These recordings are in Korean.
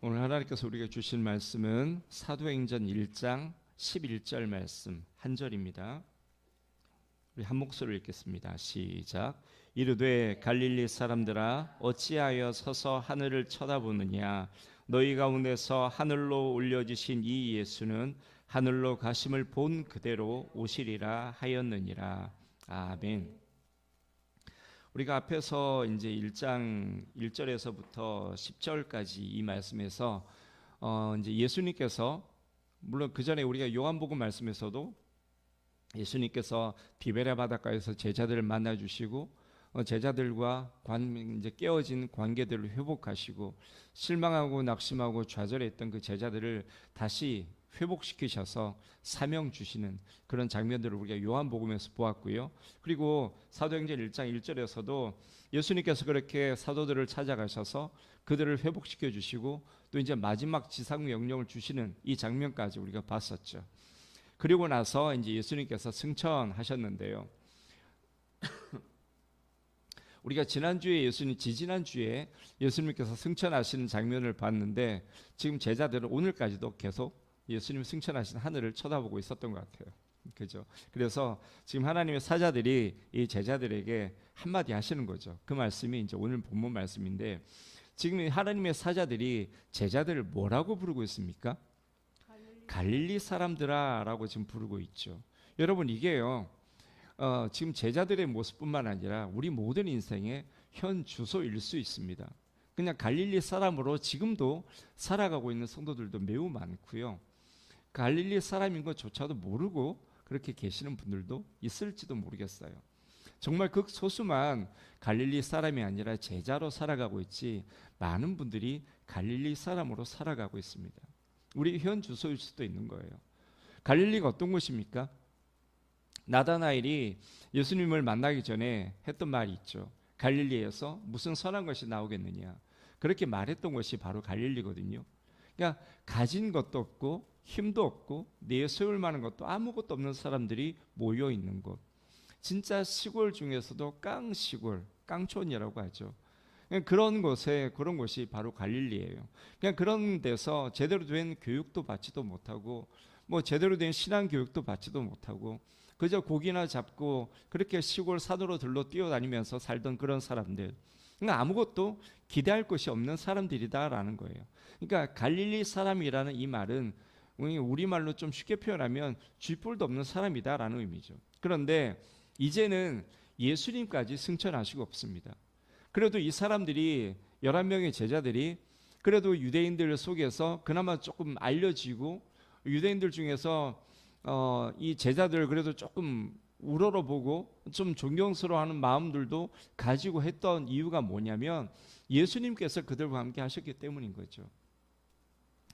오늘 하나님께서 우리에게 주신 말씀은 사도행전 1장 11절 말씀 한 절입니다. 우리 한 목소리로 읽겠습니다. 시작. 이르되 갈릴리 사람들아 어찌하여 서서 하늘을 쳐다보느냐 너희 가운데서 하늘로 올려지신 이 예수는 하늘로 가심을 본 그대로 오시리라 하였느니라. 아멘. 우리가 앞에서 이제 1장 1절에서부터 10절까지 이 말씀에서 어 이제 예수님께서 물론 그 전에 우리가 요한복음 말씀에서도 예수님께서 디베레 바닷가에서 제자들을 만나 주시고 어 제자들과 관 이제 깨어진 관계들을 회복하시고 실망하고 낙심하고 좌절했던 그 제자들을 다시 회복시키셔서 사명 주시는 그런 장면들을 우리가 요한복음에서 보았고요. 그리고 사도행전 1장 1절에서도 예수님께서 그렇게 사도들을 찾아가셔서 그들을 회복시켜 주시고 또 이제 마지막 지상 명령을 주시는 이 장면까지 우리가 봤었죠. 그리고 나서 이제 예수님께서 승천하셨는데요. 우리가 지난주에 예수님 지지난주에 예수님께서 승천하시는 장면을 봤는데 지금 제자들은 오늘까지도 계속 예수님 승천하신 하늘을 쳐다보고 있었던 것 같아요. 그죠? 그래서 지금 하나님의 사자들이 이 제자들에게 한마디 하시는 거죠. 그 말씀이 이제 오늘 본문 말씀인데 지금 하나님의 사자들이 제자들을 뭐라고 부르고 있습니까? 갈릴리 사람들아라고 지금 부르고 있죠. 여러분 이게요. 어, 지금 제자들의 모습뿐만 아니라 우리 모든 인생의 현 주소일 수 있습니다. 그냥 갈릴리 사람으로 지금도 살아가고 있는 성도들도 매우 많고요. 갈릴리 사람인 것조차도 모르고 그렇게 계시는 분들도 있을지도 모르겠어요. 정말 극소수만 갈릴리 사람이 아니라 제자로 살아가고 있지 많은 분들이 갈릴리 사람으로 살아가고 있습니다. 우리 현 주소일 수도 있는 거예요. 갈릴리가 어떤 곳입니까? 나다나엘이 예수님을 만나기 전에 했던 말이 있죠. 갈릴리에서 무슨 선한 것이 나오겠느냐. 그렇게 말했던 것이 바로 갈릴리거든요. 그러니까 가진 것도 없고 힘도 없고 내세울 만한 것도 아무것도 없는 사람들이 모여 있는 곳. 진짜 시골 중에서도 깡 시골, 깡촌이라고 하죠. 그런 곳에 그런 곳이 바로 갈릴리예요. 그냥 그런 데서 제대로 된 교육도 받지도 못하고 뭐 제대로 된 신앙 교육도 받지도 못하고 그저 고기나 잡고 그렇게 시골 산으로 들러 뛰어다니면서 살던 그런 사람들. 그러니까 아무것도 기대할 것이 없는 사람들이다라는 거예요. 그러니까 갈릴리 사람이라는 이 말은 우리말로 좀 쉽게 표현하면 쥐뿔도 없는 사람이다라는 의미죠. 그런데 이제는 예수님까지 승천하시고 없습니다. 그래도 이 사람들이 11명의 제자들이 그래도 유대인들 속에서 그나마 조금 알려지고 유대인들 중에서 어, 이 제자들 그래도 조금 우러러 보고 좀 존경스러워하는 마음들도 가지고 했던 이유가 뭐냐면 예수님께서 그들과 함께 하셨기 때문인 거죠.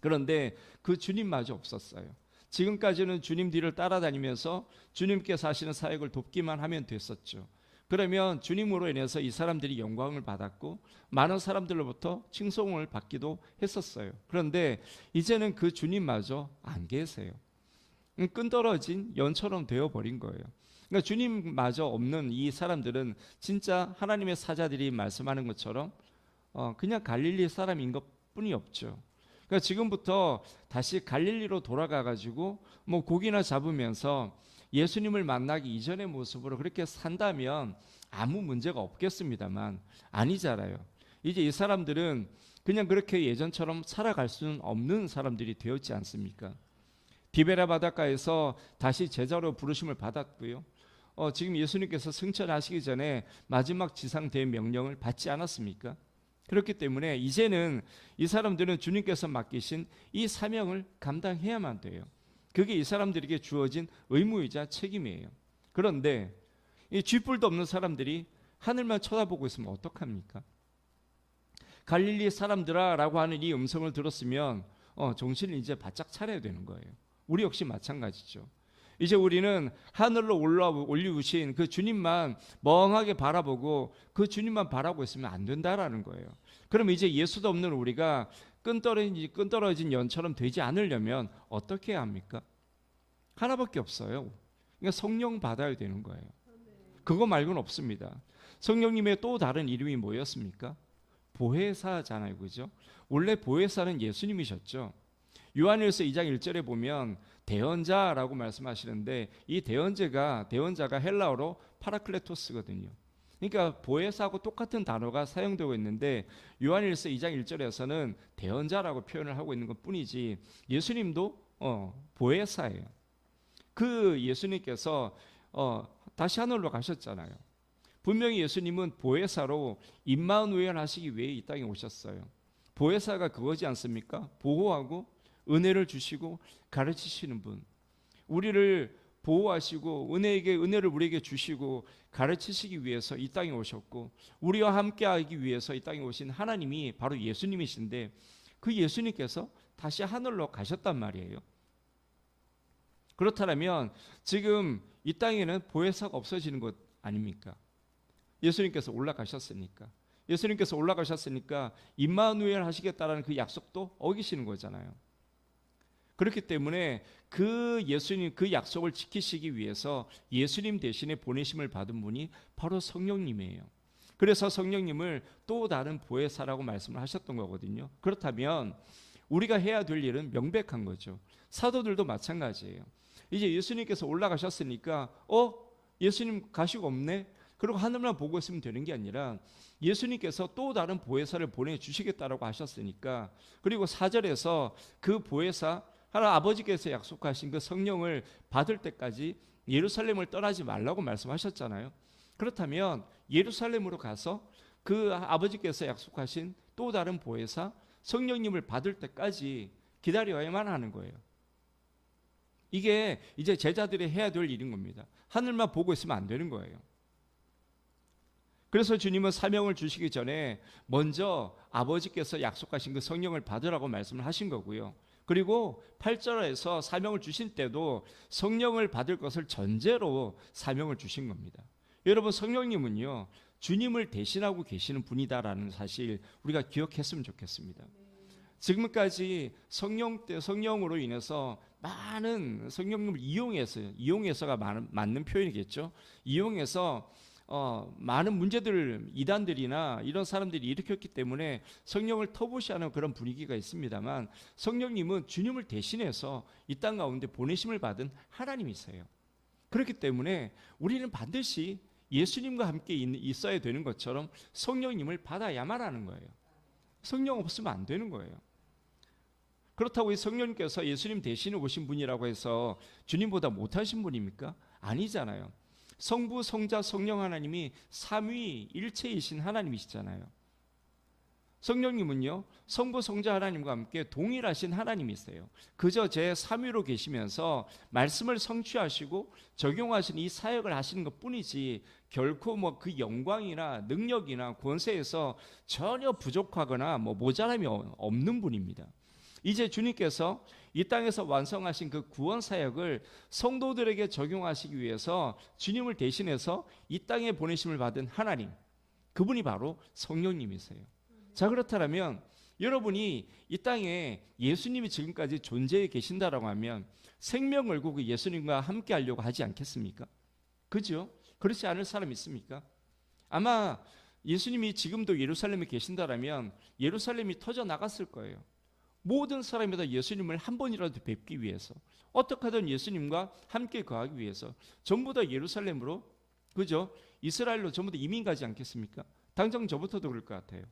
그런데 그 주님마저 없었어요. 지금까지는 주님 뒤를 따라다니면서 주님께서 하시는 사역을 돕기만 하면 됐었죠. 그러면 주님으로 인해서 이 사람들이 영광을 받았고 많은 사람들로부터 칭송을 받기도 했었어요. 그런데 이제는 그 주님마저 안 계세요. 끈떨어진 연처럼 되어 버린 거예요. 그러니까 주님마저 없는 이 사람들은 진짜 하나님의 사자들이 말씀하는 것처럼 어 그냥 갈릴리 사람인 것 뿐이 없죠. 그러니까 지금부터 다시 갈릴리로 돌아가 가지고 뭐 고기나 잡으면서 예수님을 만나기 이전의 모습으로 그렇게 산다면 아무 문제가 없겠습니다만 아니잖아요. 이제 이 사람들은 그냥 그렇게 예전처럼 살아갈 수는 없는 사람들이 되었지 않습니까? 디베라 바닷가에서 다시 제자로 부르심을 받았고요. 어, 지금 예수님께서 승천하시기 전에 마지막 지상 대명령을 받지 않았습니까? 그렇기 때문에 이제는 이 사람들은 주님께서 맡기신 이 사명을 감당해야만 돼요. 그게 이 사람들에게 주어진 의무이자 책임이에요. 그런데 이 쥐뿔도 없는 사람들이 하늘만 쳐다보고 있으면 어떡합니까? 갈릴리 사람들아라고 하는 이 음성을 들었으면 어, 정신을 이제 바짝 차려야 되는 거예요. 우리 역시 마찬가지죠. 이제 우리는 하늘로 올라 올리우신 그 주님만 멍하게 바라보고 그 주님만 바라고 있으면 안 된다라는 거예요. 그럼 이제 예수도 없는 우리가 끈떨어진 끈떨어진 연처럼 되지 않으려면 어떻게 해야 합니까? 하나밖에 없어요. 그러니까 성령 받아야 되는 거예요. 그거 말고는 없습니다. 성령님의 또 다른 이름이 뭐였습니까? 보혜사잖아요. 그죠? 원래 보혜사는 예수님이셨죠. 요한일서 2장 1절에 보면 대언자라고 말씀하시는데 이 대언자가 대언자가 헬라어로 파라클레토스거든요. 그러니까 보혜사하고 똑같은 단어가 사용되고 있는데 요한일서 2장 1절에서는 대언자라고 표현을 하고 있는 것뿐이지 예수님도 어, 보혜사예요. 그 예수님께서 어, 다시 하늘로 가셨잖아요. 분명히 예수님은 보혜사로 임마누엘 하시기 위해 이 땅에 오셨어요. 보혜사가 그거지 않습니까? 보호하고 은혜를 주시고 가르치시는 분. 우리를 보호하시고 은혜에게 은혜를 우리에게 주시고 가르치시기 위해서 이 땅에 오셨고 우리와 함께하기 위해서 이 땅에 오신 하나님이 바로 예수님이신데 그 예수님께서 다시 하늘로 가셨단 말이에요. 그렇다면 지금 이 땅에는 보혜사가 없어지는 것 아닙니까? 예수님께서 올라가셨으니까. 예수님께서 올라가셨으니까 임마누엘 하시겠다라는 그 약속도 어기시는 거잖아요. 그렇기 때문에 그 예수님 그 약속을 지키시기 위해서 예수님 대신에 보내심을 받은 분이 바로 성령님이에요. 그래서 성령님을 또 다른 보혜사라고 말씀을 하셨던 거거든요. 그렇다면 우리가 해야 될 일은 명백한 거죠. 사도들도 마찬가지예요. 이제 예수님께서 올라가셨으니까 어 예수님 가시고 없네. 그리고 하늘만 보고 있으면 되는 게 아니라 예수님께서 또 다른 보혜사를 보내 주시겠다라고 하셨으니까 그리고 사절에서 그 보혜사 하나 아버지께서 약속하신 그 성령을 받을 때까지 예루살렘을 떠나지 말라고 말씀하셨잖아요. 그렇다면 예루살렘으로 가서 그 아버지께서 약속하신 또 다른 보혜사 성령님을 받을 때까지 기다려야만 하는 거예요. 이게 이제 제자들이 해야 될 일인 겁니다. 하늘만 보고 있으면 안 되는 거예요. 그래서 주님은 사명을 주시기 전에 먼저 아버지께서 약속하신 그 성령을 받으라고 말씀을 하신 거고요. 그리고 8절에서 사명을 주신 때도 성령을 받을 것을 전제로 사명을 주신 겁니다. 여러분 성령님은요. 주님을 대신하고 계시는 분이다라는 사실 우리가 기억했으면 좋겠습니다. 지금까지 성령 때 성령으로 인해서 많은 성령님을 이용해서 이용해서가 맞는 표현이겠죠. 이용해서 어, 많은 문제들을 이단들이나 이런 사람들이 일으켰기 때문에 성령을 터부시하는 그런 분위기가 있습니다만 성령님은 주님을 대신해서 이 땅 가운데 보내심을 받은 하나님이세요. 그렇기 때문에 우리는 반드시 예수님과 함께 있어야 되는 것처럼 성령님을 받아야만 하는 거예요. 성령 없으면 안 되는 거예요. 그렇다고 이 성령님께서 예수님 대신에 오신 분이라고 해서 주님보다 못하신 분입니까? 아니잖아요. 성부, 성자, 성령 하나님이 삼위 일체이신 하나님이시잖아요. 성령님은요, 성부, 성자 하나님과 함께 동일하신 하나님이세요. 그저 제 3위로 계시면서 말씀을 성취하시고 적용하신 이 사역을 하시는 것 뿐이지 결코 뭐 그 영광이나 능력이나 권세에서 전혀 부족하거나 뭐 모자람이 없는 분입니다. 이제 주님께서 이 땅에서 완성하신 그 구원 사역을 성도들에게 적용하시기 위해서 주님을 대신해서 이 땅에 보내심을 받은 하나님, 그분이 바로 성령님이세요. 자, 그렇다면 여러분이 이 땅에 예수님이 지금까지 존재해 계신다라고 하면 생명 걸고 그 예수님과 함께 하려고 하지 않겠습니까? 그죠? 그렇지 않을 사람 있습니까? 아마 예수님이 지금도 예루살렘에 계신다라면 예루살렘이 터져 나갔을 거예요. 모든 사람이 다 예수님을 한 번이라도 뵙기 위해서 어떻게 하든 예수님과 함께 거하기 위해서 전부 다 예루살렘으로 그죠? 이스라엘로 전부 다 이민 가지 않겠습니까? 당장 저부터도 그럴 것 같아요.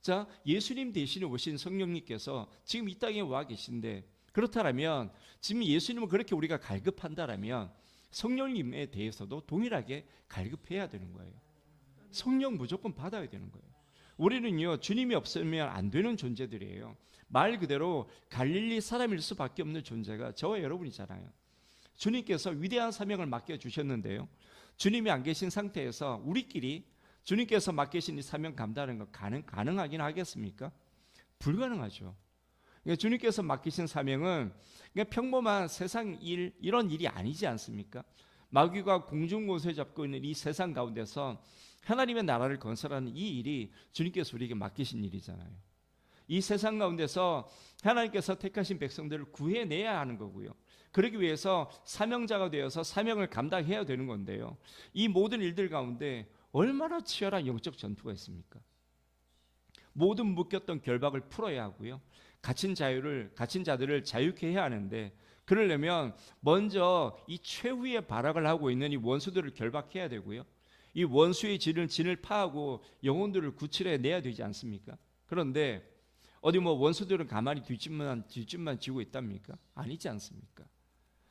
자, 예수님 대신에 오신 성령님께서 지금 이 땅에 와 계신데 그렇다면 지금 예수님을 그렇게 우리가 갈급한다라면 성령님에 대해서도 동일하게 갈급해야 되는 거예요. 성령 무조건 받아야 되는 거예요. 우리는요 주님이 없으면 안 되는 존재들이에요. 말 그대로 갈릴리 사람일 수밖에 없는 존재가 저와 여러분이잖아요. 주님께서 위대한 사명을 맡겨 주셨는데요. 주님이 안 계신 상태에서 우리끼리 주님께서 맡기신 이 사명 감당하는 거 가능 가능하긴 하겠습니까? 불가능하죠. 그러니까 주님께서 맡기신 사명은 그냥 평범한 세상 일 이런 일이 아니지 않습니까? 마귀가 공중 곳에 잡고 있는 이 세상 가운데서 하나님의 나라를 건설하는 이 일이 주님께서 우리에게 맡기신 일이잖아요. 이 세상 가운데서 하나님께서 택하신 백성들을 구해내야 하는 거고요. 그러기 위해서 사명자가 되어서 사명을 감당해야 되는 건데요. 이 모든 일들 가운데 얼마나 치열한 영적 전투가 있습니까? 모든 묶였던 결박을 풀어야 하고요. 갇힌 자유를 갇힌 자들을 자유케 해야 하는데 그러려면 먼저 이 최후의 발악을 하고 있는 이 원수들을 결박해야 되고요. 이 원수의 진을 진을 파하고 영혼들을 구출해 내야 되지 않습니까? 그런데 어디 뭐 원수들은 가만히 뒷짐만 뒷짐만 지고 있답니까? 아니지 않습니까?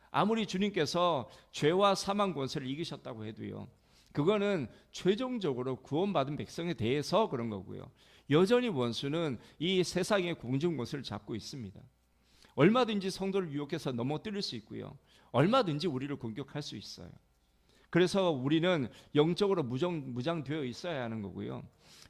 아무리 주님께서 죄와 사망 권세를 이기셨다고 해도요. 그거는 최종적으로 구원받은 백성에 대해서 그런 거고요. 여전히 원수는 이 세상의 공중 권세를 잡고 있습니다. 얼마든지 성도를 유혹해서 넘어뜨릴 수 있고요. 얼마든지 우리를 공격할 수 있어요. 그래서 우리는 영적으로 무장, 무장되어 있어야 하는 거고요.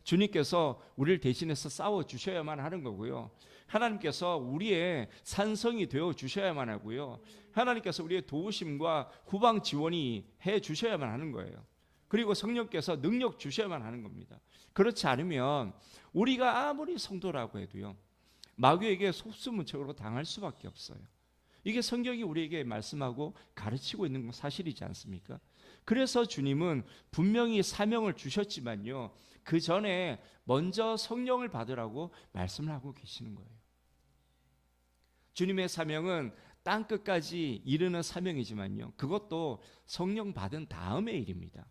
주님께서 우리를 대신해서 싸워 주셔야만 하는 거고요. 하나님께서 우리의 산성이 되어 주셔야만 하고요. 하나님께서 우리의 도우심과 후방 지원이 해 주셔야만 하는 거예요. 그리고 성령께서 능력 주셔야만 하는 겁니다. 그렇지 않으면 우리가 아무리 성도라고 해도요. 마귀에게 속수무책으로 당할 수밖에 없어요. 이게 성경이 우리에게 말씀하고 가르치고 있는 건 사실이지 않습니까? 그래서 주님은 분명히 사명을 주셨지만요. 그 전에 먼저 성령을 받으라고 말씀을 하고 계시는 거예요. 주님의 사명은 땅 끝까지 이르는 사명이지만요. 그것도 성령 받은 다음의 일입니다.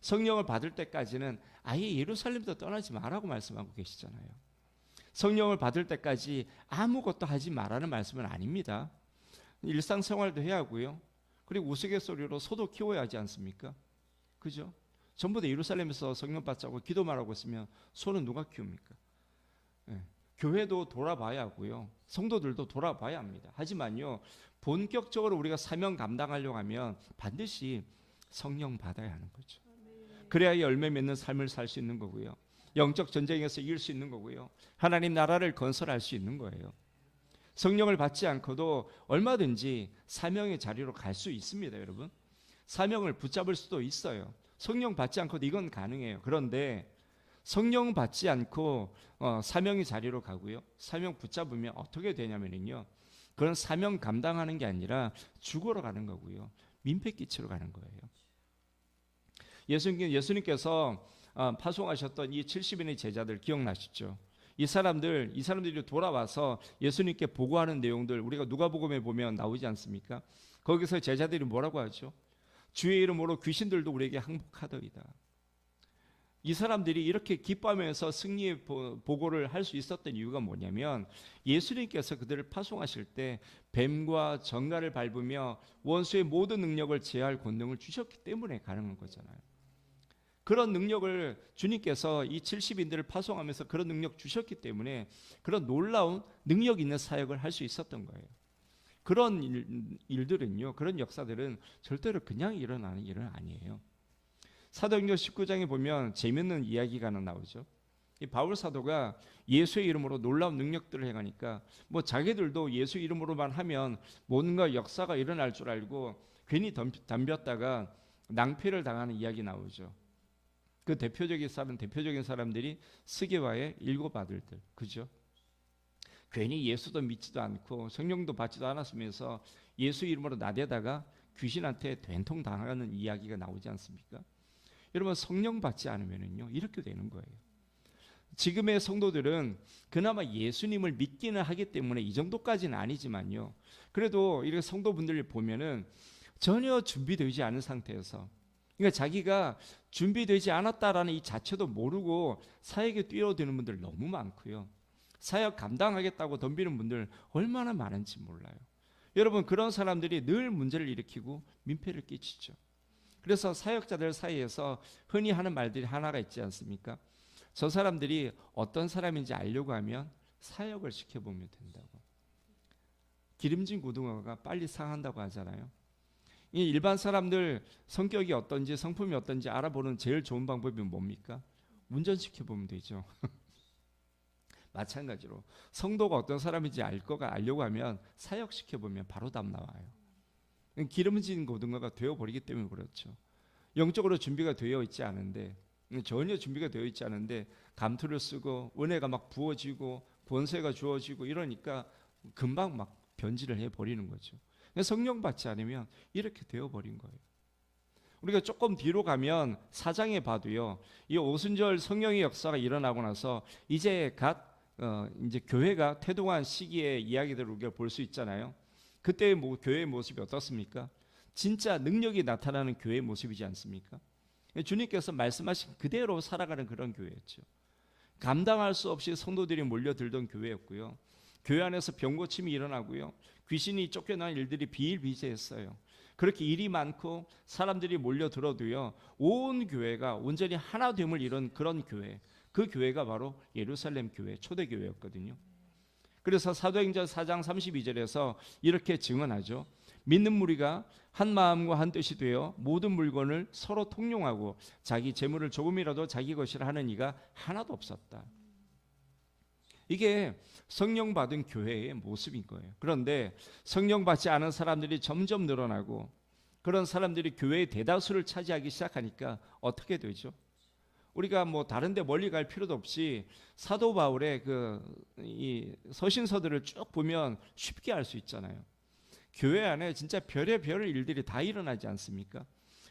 성령을 받을 때까지는 아예 예루살렘도 떠나지 말라고 말씀하고 계시잖아요. 성령을 받을 때까지 아무것도 하지 말라는 말씀은 아닙니다. 일상생활도 해야 하고요. 그리고 우스갯소리로 소도 키워야 하지 않습니까? 그죠? 전부 다 예루살렘에서 성령 받자고 기도만 하고 있으면 소는 누가 키웁니까? 네. 교회도 돌아봐야 하고요. 성도들도 돌아봐야 합니다. 하지만요. 본격적으로 우리가 사명 감당하려고 하면 반드시 성령 받아야 하는 거죠. 그래야 열매 맺는 삶을 살 수 있는 거고요. 영적 전쟁에서 이길 수 있는 거고요. 하나님 나라를 건설할 수 있는 거예요. 성령을 받지 않고도 얼마든지 사명의 자리로 갈 수 있습니다, 여러분. 사명을 붙잡을 수도 있어요. 성령 받지 않고도 이건 가능해요. 그런데 성령 받지 않고 어, 사명의 자리로 가고요. 사명 붙잡으면 어떻게 되냐면요. 그런 사명 감당하는 게 아니라 죽으러 가는 거고요. 민폐 끼치러 가는 거예요. 예수님, 예수님께서 어, 파송하셨던 이 70인의 제자들 기억나시죠? 이 사람들 이 사람들이 돌아와서 예수님께 보고하는 내용들 우리가 누가복음에 보면 나오지 않습니까? 거기서 제자들이 뭐라고 하죠? 주의 이름으로 귀신들도 우리에게 항복하더이다. 이 사람들이 이렇게 기뻐하면서 승리의 보고를 할 수 있었던 이유가 뭐냐면 예수님께서 그들을 파송하실 때 뱀과 정갈을 밟으며 원수의 모든 능력을 제할 권능을 주셨기 때문에 가능한 거잖아요. 그런 능력을 주님께서 이 70인들을 파송하면서 그런 능력 주셨기 때문에 그런 놀라운 능력 있는 사역을 할 수 있었던 거예요. 그런 일, 들은요 그런 역사들은 절대로 그냥 일어나는 일은 아니에요. 사도행전 19장에 보면 재밌는 이야기가 하나 나오죠. 이 바울 사도가 예수의 이름으로 놀라운 능력들을 행하니까 뭐 자기들도 예수 이름으로만 하면 뭔가 역사가 일어날 줄 알고 괜히 덤볐다가 낭패를 당하는 이야기 나오죠. 그 대표적인 사람 대표적인 사람들이 스게와의 일곱 아들들 그죠? 괜히 예수도 믿지도 않고 성령도 받지도 않았으면서 예수 이름으로 나대다가 귀신한테 된통 당하는 이야기가 나오지 않습니까? 여러분 성령 받지 않으면은요 이렇게 되는 거예요. 지금의 성도들은 그나마 예수님을 믿기는 하기 때문에 이 정도까지는 아니지만요. 그래도 이렇게 성도분들 보면은 전혀 준비되지 않은 상태에서 그러니까 자기가 준비되지 않았다라는 이 자체도 모르고 사역에 뛰어드는 분들 너무 많고요. 사역 감당하겠다고 덤비는 분들 얼마나 많은지 몰라요. 여러분 그런 사람들이 늘 문제를 일으키고 민폐를 끼치죠. 그래서 사역자들 사이에서 흔히 하는 말들이 하나가 있지 않습니까? 저 사람들이 어떤 사람인지 알려고 하면 사역을 시켜보면 된다고. 기름진 고등어가 빨리 상한다고 하잖아요. 이 일반 사람들 성격이 어떤지 성품이 어떤지 알아보는 제일 좋은 방법이 뭡니까? 운전시켜 보면 되죠. 마찬가지로 성도가 어떤 사람인지 알 거가 알려고 하면 사역시켜 보면 바로 답 나와요. 기름진 고등어가 되어 버리기 때문에 그렇죠. 영적으로 준비가 되어 있지 않은데 전혀 준비가 되어 있지 않은데 감투를 쓰고 은혜가 막 부어지고 권세가 주어지고 이러니까 금방 막 변질을 해 버리는 거죠. 성령 받지 않으면 이렇게 되어 버린 거예요. 우리가 조금 뒤로 가면 사장에 봐도요. 이 오순절 성령의 역사가 일어나고 나서 이제 갓 어, 이제 교회가 태동한 시기의 이야기들을 우리가 볼 수 있잖아요. 그때의 뭐, 교회의 모습이 어떻습니까? 진짜 능력이 나타나는 교회의 모습이지 않습니까? 주님께서 말씀하신 그대로 살아가는 그런 교회였죠. 감당할 수 없이 성도들이 몰려들던 교회였고요. 교회 안에서 병고침이 일어나고요. 귀신이 쫓겨난 일들이 비일비재했어요. 그렇게 일이 많고 사람들이 몰려들어도요. 온 교회가 온전히 하나 됨을 이룬 그런 교회. 그 교회가 바로 예루살렘 교회 초대 교회였거든요. 그래서 사도행전 4장 32절에서 이렇게 증언하죠. 믿는 무리가 한 마음과 한 뜻이 되어 모든 물건을 서로 통용하고 자기 재물을 조금이라도 자기 것이라 하는 이가 하나도 없었다. 이게 성령 받은 교회의 모습인 거예요. 그런데 성령 받지 않은 사람들이 점점 늘어나고 그런 사람들이 교회의 대다수를 차지하기 시작하니까 어떻게 되죠? 우리가 뭐 다른데 멀리 갈 필요도 없이 사도 바울의 그 이 서신서들을 쭉 보면 쉽게 알 수 있잖아요. 교회 안에 진짜 별의 별 일들이 다 일어나지 않습니까?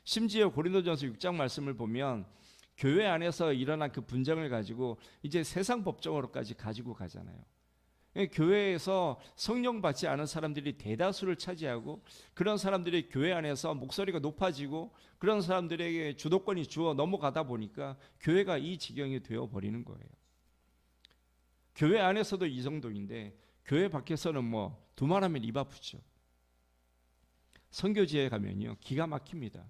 심지어 고린도전서 6장 말씀을 보면 교회 안에서 일어난 그 분쟁을 가지고 이제 세상 법정으로까지 가지고 가잖아요. 예, 교회에서 성령 받지 않은 사람들이 대다수를 차지하고 그런 사람들이 교회 안에서 목소리가 높아지고 그런 사람들에게 주도권이 주어 넘어가다 보니까 교회가 이 지경이 되어 버리는 거예요. 교회 안에서도 이 정도인데 교회 밖에서는 뭐 두말하면 입 아프죠. 선교지에 가면요 기가 막힙니다.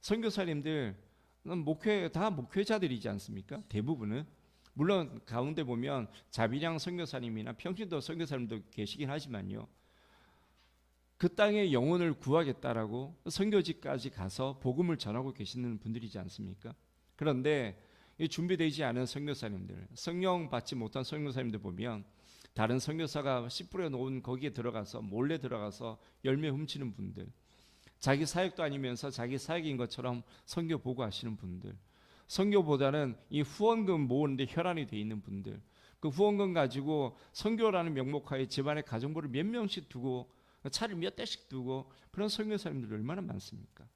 선교사님들 목회 다 목회자들이지 않습니까? 대부분은 물론 가운데 보면 자비량 선교사님이나 평신도 선교사님도 계시긴 하지만요. 그 땅의 영혼을 구하겠다라고 선교지까지 가서 복음을 전하고 계시는 분들이지 않습니까? 그런데 준비되지 않은 선교사님들, 성령 받지 못한 선교사님들 보면 다른 선교사가 씨 뿌려 놓은 거기에 들어가서 몰래 들어가서 열매 훔치는 분들, 자기 사역도 아니면서 자기 사역인 것처럼 선교 보고 하시는 분들, 선교보다는 이 후원금 모으는데 혈안이 돼 있는 분들, 그 후원금 가지고 선교라는 명목하에 집안의 가정부를 몇 명씩 두고 차를 몇 대씩 두고 그런 선교사님들 얼마나 많습니까?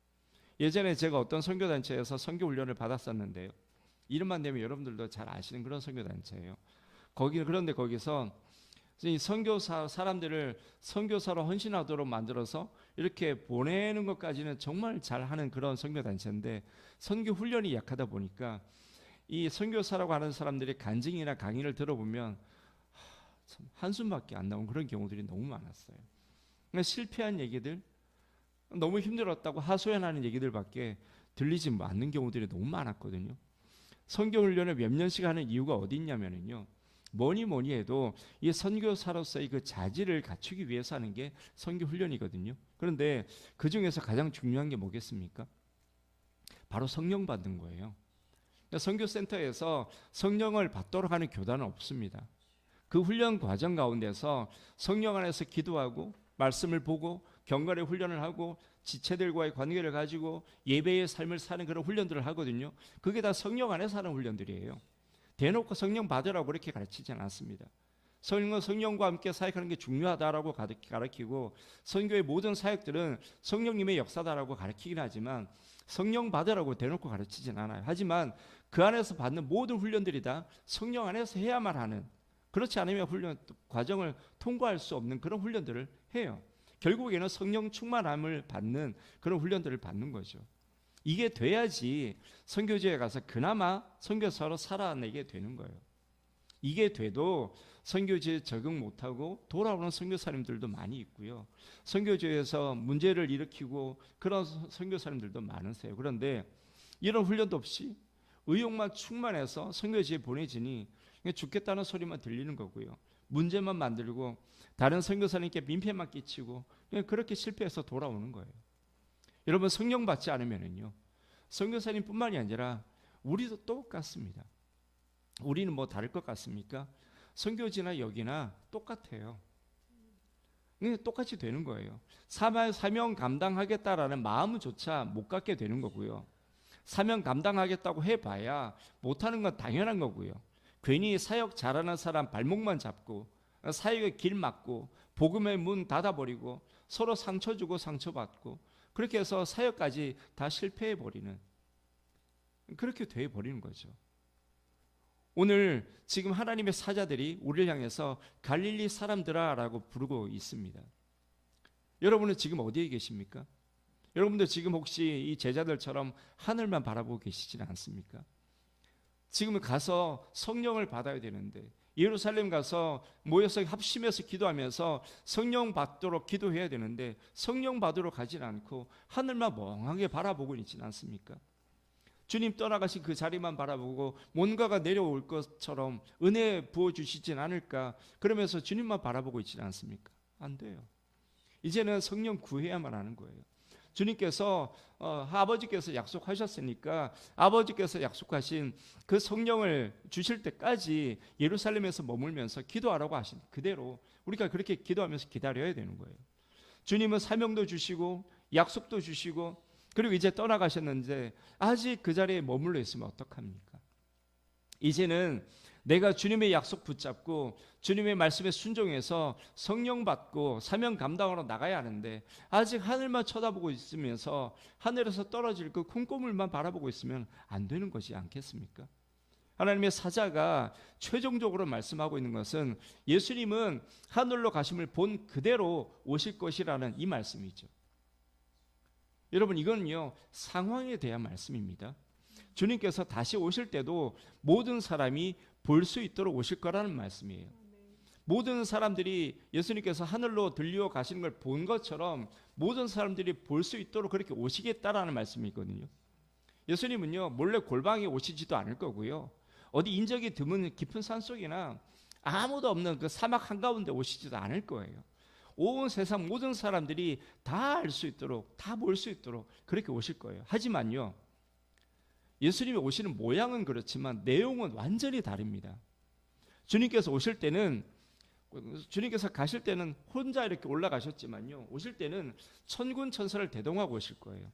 예전에 제가 어떤 선교 단체에서 선교 훈련을 받았었는데요. 이름만 되면 여러분들도 잘 아시는 그런 선교 단체예요. 거기 그런데 거기서 이 선교사 사람들을 선교사로 헌신하도록 만들어서 이렇게 보내는 것까지는 정말 잘하는 그런 선교 단체인데 선교 훈련이 약하다 보니까 이 선교사라고 하는 사람들이 간증이나 강의를 들어보면 한숨밖에 안 나온 그런 경우들이 너무 많았어요. 그러니까 실패한 얘기들, 너무 힘들었다고 하소연하는 얘기들밖에 들리지 않는 경우들이 너무 많았거든요. 선교 훈련을 몇 년씩 하는 이유가 어디 있냐면요. 뭐니 뭐니 해도 이 선교사로서의 그 자질을 갖추기 위해서 하는 게 선교 훈련이거든요. 그런데 그 중에서 가장 중요한 게 뭐겠습니까? 바로 성령 받는 거예요. 그러니까 선교센터에서 성령을 받도록 하는 교단은 없습니다. 그 훈련 과정 가운데서 성령 안에서 기도하고 말씀을 보고 경건의 훈련을 하고 지체들과의 관계를 가지고 예배의 삶을 사는 그런 훈련들을 하거든요. 그게 다 성령 안에서 하는 훈련들이에요. 대놓고 성령 받으라고 그렇게 가르치지 않았습니다. 성령 성령과 함께 사역하는 게 중요하다라고 가르치고 선교의 모든 사역들은 성령님의 역사다라고 가르치긴 하지만 성령 받으라고 대놓고 가르치진 않아요. 하지만 그 안에서 받는 모든 훈련들이 다 성령 안에서 해야만 하는 그렇지 않으면 훈련 과정을 통과할 수 없는 그런 훈련들을 해요. 결국에는 성령 충만함을 받는 그런 훈련들을 받는 거죠. 이게 돼야지 선교지에 가서 그나마 선교사로 살아내게 되는 거예요. 이게 돼도 선교지에 적응 못하고 돌아오는 선교사님들도 많이 있고요. 선교지에서 문제를 일으키고 그런 선교사님들도 많으세요. 그런데 이런 훈련도 없이 의욕만 충만해서 선교지에 보내지니 죽겠다는 소리만 들리는 거고요. 문제만 만들고 다른 선교사님께 민폐만 끼치고 그렇게 실패해서 돌아오는 거예요. 여러분 성령 받지 않으면은요. 선교사님뿐만이 아니라 우리도 똑같습니다. 우리는 뭐 다를 것 같습니까? 선교지나 여기나 똑같아요. 똑같이 되는 거예요. 사명 감당하겠다라는 마음조차 못 갖게 되는 거고요. 사명 감당하겠다고 해봐야 못하는 건 당연한 거고요. 괜히 사역 잘하는 사람 발목만 잡고 사역의 길 막고 복음의 문 닫아버리고 서로 상처 주고 상처 받고 그렇게 해서 사역까지 다 실패해 버리는 그렇게 돼 버리는 거죠. 오늘 지금 하나님의 사자들이 우리를 향해서 갈릴리 사람들아라고 부르고 있습니다. 여러분은 지금 어디에 계십니까? 여러분들 지금 혹시 이 제자들처럼 하늘만 바라보고 계시지는 않습니까? 지금 가서 성령을 받아야 되는데 예루살렘 가서 모여서 합심해서 기도하면서 성령 받도록 기도해야 되는데 성령 받으러 가진 않고 하늘만 멍하게 바라보고 있지는 않습니까? 주님 떠나가신 그 자리만 바라보고 뭔가가 내려올 것처럼 은혜 부어 주시진 않을까 그러면서 주님만 바라보고 있지는 않습니까? 안 돼요. 이제는 성령 구해야만 하는 거예요. 주님께서 어, 아버지께서 약속하셨으니까 아버지께서 약속하신 그 성령을 주실 때까지 예루살렘에서 머물면서 기도하라고 하신 그대로 우리가 그렇게 기도하면서 기다려야 되는 거예요. 주님은 사명도 주시고 약속도 주시고 그리고 이제 떠나가셨는데 아직 그 자리에 머물러 있으면 어떡합니까? 이제는 내가 주님의 약속 붙잡고 주님의 말씀에 순종해서 성령 받고 사명 감당하러 나가야 하는데 아직 하늘만 쳐다보고 있으면서 하늘에서 떨어질 그 콩고물만 바라보고 있으면 안 되는 것이 않겠습니까? 하나님의 사자가 최종적으로 말씀하고 있는 것은 예수님은 하늘로 가심을 본 그대로 오실 것이라는 이 말씀이죠. 여러분 이건요 상황에 대한 말씀입니다. 주님께서 다시 오실 때도 모든 사람이 볼 수 있도록 오실 거라는 말씀이에요. 모든 사람들이 예수님께서 하늘로 들려 가시는 걸 본 것처럼 모든 사람들이 볼 수 있도록 그렇게 오시겠다라는 말씀이거든요. 예수님은요 몰래 골방에 오시지도 않을 거고요. 어디 인적이 드문 깊은 산 속이나 아무도 없는 그 사막 한가운데 오시지도 않을 거예요. 온 세상 모든 사람들이 다 알 수 있도록 다 볼 수 있도록 그렇게 오실 거예요. 하지만요. 예수님이 오시는 모양은 그렇지만 내용은 완전히 다릅니다. 주님께서 오실 때는 주님께서 가실 때는 혼자 이렇게 올라가셨지만요. 오실 때는 천군 천사를 대동하고 오실 거예요.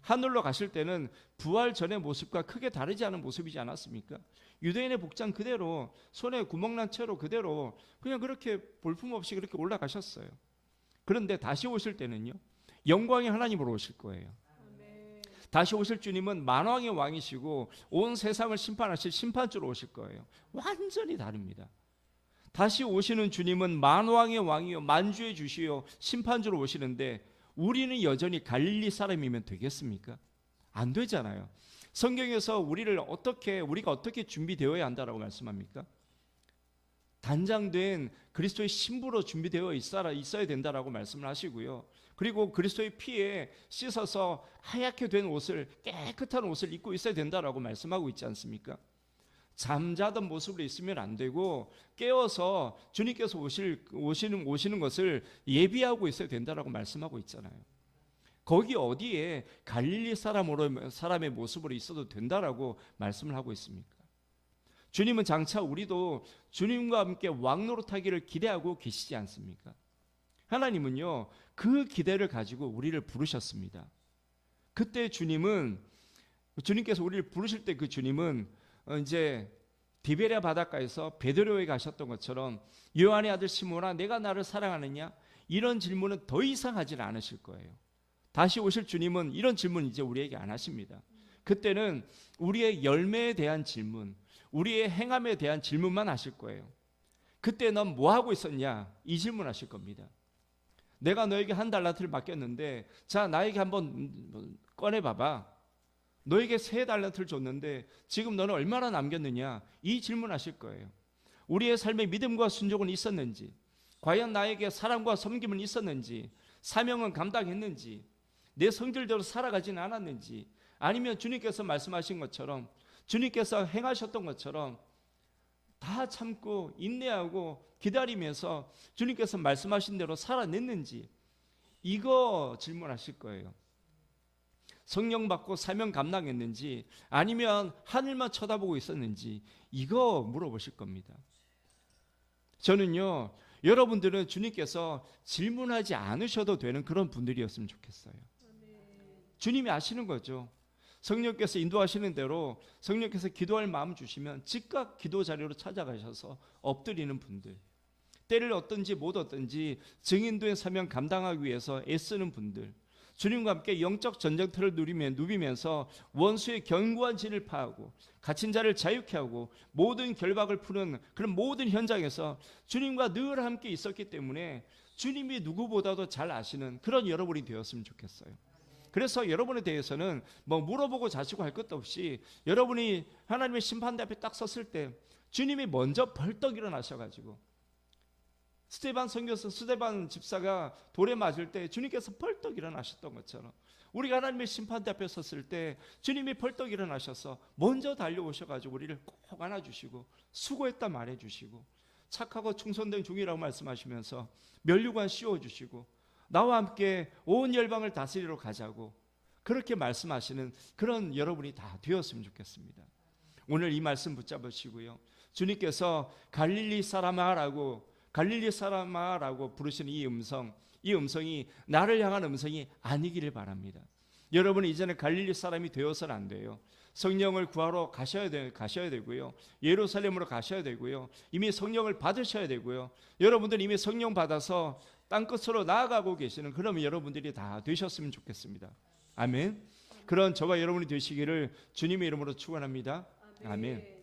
하늘로 가실 때는 부활 전의 모습과 크게 다르지 않은 모습이지 않았습니까? 유대인의 복장 그대로 손에 구멍난 채로 그대로 그냥 그렇게 볼품없이 그렇게 올라가셨어요. 그런데 다시 오실 때는요. 영광의 하나님으로 오실 거예요. 다시 오실 주님은 만왕의 왕이시고 온 세상을 심판하실 심판주로 오실 거예요. 완전히 다릅니다. 다시 오시는 주님은 만왕의 왕이요 만주의 주시요 심판주로 오시는데 우리는 여전히 갈릴리 사람이면 되겠습니까? 안 되잖아요. 성경에서 우리를 어떻게 우리가 어떻게 준비되어야 한다라고 말씀합니까? 단장된 그리스도의 신부로 준비되어 있어야, 된다라고 말씀을 하시고요. 그리고 그리스도의 피에 씻어서 하얗게 된 옷을 깨끗한 옷을 입고 있어야 된다라고 말씀하고 있지 않습니까? 잠자던 모습으로 있으면 안 되고 깨어서 주님께서 오실 오시는 오시는 것을 예비하고 있어야 된다라고 말씀하고 있잖아요. 거기 어디에 갈릴리 사람으로 사람의 모습으로 있어도 된다라고 말씀을 하고 있습니까? 주님은 장차 우리도 주님과 함께 왕노릇하기를 기대하고 계시지 않습니까? 하나님은요 그 기대를 가지고 우리를 부르셨습니다. 그때 주님은 주님께서 우리를 부르실 때 그 주님은 어, 이제 디베랴 바닷가에서 베드로에 가셨던 것처럼 요한의 아들 시몬아 내가 나를 사랑하느냐 이런 질문은 더 이상 하지 않으실 거예요. 다시 오실 주님은 이런 질문 이제 우리에게 안 하십니다. 그때는 우리의 열매에 대한 질문, 우리의 행함에 대한 질문만 하실 거예요. 그때 넌 뭐 하고 있었냐? 이 질문 하실 겁니다. 내가 너에게 한 달란트를 맡겼는데 자 나에게 한번 꺼내 봐봐. 너에게 세 달란트를 줬는데 지금 너는 얼마나 남겼느냐? 이 질문하실 거예요. 우리의 삶에 믿음과 순종은 있었는지, 과연 나에게 사랑과 섬김은 있었는지, 사명은 감당했는지, 내 성질대로 살아가지는 않았는지, 아니면 주님께서 말씀하신 것처럼 주님께서 행하셨던 것처럼 다 참고 인내하고 기다리면서 주님께서 말씀하신 대로 살아냈는지 이거 질문하실 거예요. 성령 받고 사명 감당했는지 아니면 하늘만 쳐다보고 있었는지 이거 물어보실 겁니다. 저는요, 여러분들은 주님께서 질문하지 않으셔도 되는 그런 분들이었으면 좋겠어요. 주님이 아시는 거죠. 성령께서 인도하시는 대로 성령께서 기도할 마음 주시면 즉각 기도 자료로 찾아가셔서 엎드리는 분들. 때를 얻든지 못 얻든지 증인도의 사명 감당하기 위해서 애쓰는 분들. 주님과 함께 영적 전쟁터를 누리며 누비면서 원수의 견고한 진을 파하고 갇힌 자를 자유케 하고 모든 결박을 푸는 그런 모든 현장에서 주님과 늘 함께 있었기 때문에 주님이 누구보다도 잘 아시는 그런 여러분이 되었으면 좋겠어요. 그래서 여러분에 대해서는 뭐 물어보고 자시고 할 것도 없이 여러분이 하나님의 심판대 앞에 딱 섰을 때 주님이 먼저 벌떡 일어나셔가지고 스테반 선교사 스테반 집사가 돌에 맞을 때 주님께서 벌떡 일어나셨던 것처럼 우리가 하나님의 심판대 앞에 섰을 때 주님이 벌떡 일어나셔서 먼저 달려오셔가지고 우리를 꼭 안아주시고 수고했다 말해주시고 착하고 충성된 종이라고 말씀하시면서 면류관 씌워주시고 나와 함께 온 열방을 다스리러 가자고 그렇게 말씀하시는 그런 여러분이 다 되었으면 좋겠습니다. 오늘 이 말씀 붙잡으시고요. 주님께서 갈릴리 사람아라고 갈릴리 사람아라고 부르시는 이 음성, 이 음성이 나를 향한 음성이 아니기를 바랍니다. 여러분 이제는 갈릴리 사람이 되어서는 안 돼요. 성령을 구하러 가셔야 돼 가셔야 되고요. 예루살렘으로 가셔야 되고요. 이미 성령을 받으셔야 되고요. 여러분들 이미 성령 받아서 땅 끝으로 나아가고 계시는 그럼 여러분들이 다 되셨으면 좋겠습니다. 아멘. 그런 저와 여러분이 되시기를 주님의 이름으로 축원합니다. 아멘.